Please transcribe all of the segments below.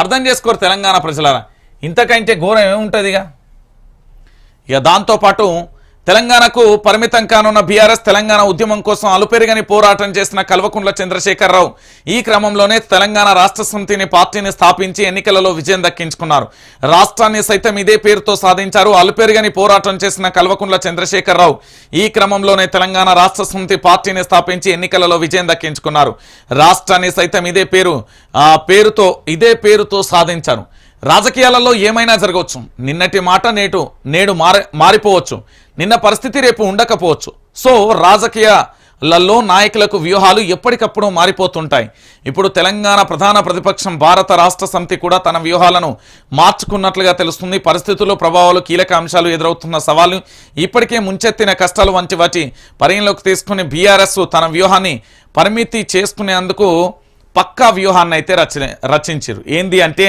అర్థం చేసుకోరు తెలంగాణ ప్రజలారా. ఇంతకంటే ఘోరం ఏముంటుందిగా? ఇక దాంతోపాటు తెలంగాణకు పరిమితం కానున్న బీఆర్ఎస్ తెలంగాణ ఉద్యమం కోసం అలుపెరుగని పోరాటం చేసిన కల్వకుంట్ల చంద్రశేఖరరావు ఈ క్రమంలోనే తెలంగాణ రాష్ట్ర సమితిని పార్టీని స్థాపించి ఎన్నికలలో విజయం దక్కించుకున్నారు. రాష్ట్రాన్ని సైతం ఇదే పేరుతో సాధించారు అలుపెరుగని పోరాటం చేసిన కల్వకుంట్ల చంద్రశేఖరరావు. ఈ క్రమంలోనే తెలంగాణ రాష్ట్ర సమితి పార్టీని స్థాపించి ఎన్నికలలో విజయం దక్కించుకున్నారు. రాష్ట్రాన్ని సైతం ఇదే పేరు ఆ పేరుతో ఇదే పేరుతో సాధించారు. రాజకీయాలలో ఏమైనా జరగవచ్చు. నిన్నటి మాట నేటు నేడు మారిపోవచ్చు. నిన్న పరిస్థితి రేపు ఉండకపోవచ్చు. సో రాజకీయాలలో నాయకులకు వ్యూహాలు ఎప్పటికప్పుడు మారిపోతుంటాయి. ఇప్పుడు తెలంగాణ ప్రధాన ప్రతిపక్షం భారత రాష్ట్ర సమితి కూడా తన వ్యూహాలను మార్చుకున్నట్లుగా తెలుస్తుంది. పరిస్థితుల్లో ప్రభావాలు కీలక అంశాలు ఎదురవుతున్న సవాళ్ళు ఇప్పటికే ముంచెత్తిన కష్టాలు వంటి వాటి పరిగణలోకి తీసుకుని బీఆర్ఎస్ తన వ్యూహాన్ని పరిమితి చేసుకునేందుకు పక్కా వ్యూహాన్ని అయితే రచ రచించారు ఏంది అంటే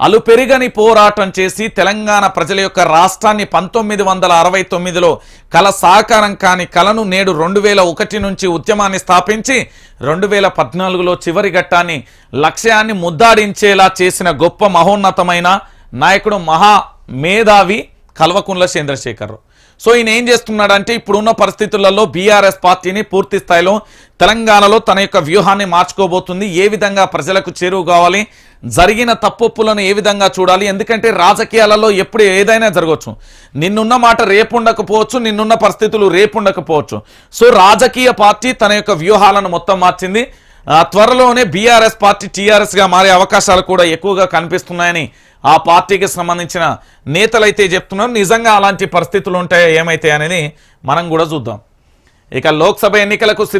అలుపెరిగని పోరాటం చేసి తెలంగాణ ప్రజల యొక్క రాష్ట్రాన్ని పంతొమ్మిది వందల అరవై తొమ్మిదిలో కల సాకారం కాని కలను నేడు రెండు వేల ఒకటి నుంచి ఉద్యమాన్ని స్థాపించి రెండు వేల పద్నాలుగులో చివరి ఘట్టాన్ని లక్ష్యాన్ని ముద్దాడించేలా చేసిన గొప్ప మహోన్నతమైన నాయకుడు మహా మేధావి కల్వకుంట్ల చంద్రశేఖరరావు సో ఈయన ఏం చేస్తున్నాడంటే ఇప్పుడున్న పరిస్థితులలో బీఆర్ఎస్ పార్టీని పూర్తి స్థాయిలో తెలంగాణలో తన యొక్క వ్యూహాన్ని మార్చుకోబోతుంది. ఏ విధంగా ప్రజలకు చేరువు కావాలి? జరిగిన తప్పులను ఏ విధంగా చూడాలి? ఎందుకంటే రాజకీయాలలో ఎప్పుడు ఏదైనా జరగవచ్చు. నిన్నున్న మాట రేపు ఉండకపోవచ్చు నిన్నున్న పరిస్థితులు రేపు ఉండకపోవచ్చు. సో రాజకీయ పార్టీ తన యొక్క వ్యూహాలను మొత్తం మార్చింది. త్వరలోనే బీఆర్ఎస్ పార్టీ టీఆర్ఎస్గా మారే అవకాశాలు కూడా ఎక్కువగా కనిపిస్తున్నాయని ఆ పార్టీకి సంబంధించిన నేతలైతే చెప్తున్నారు నిజంగా అలాంటి పరిస్థితులు ఉంటాయో ఏమైతే అనేది మనం కూడా చూద్దాం. ఇక లోక్సభ ఎన్నికలకు సిద్ధ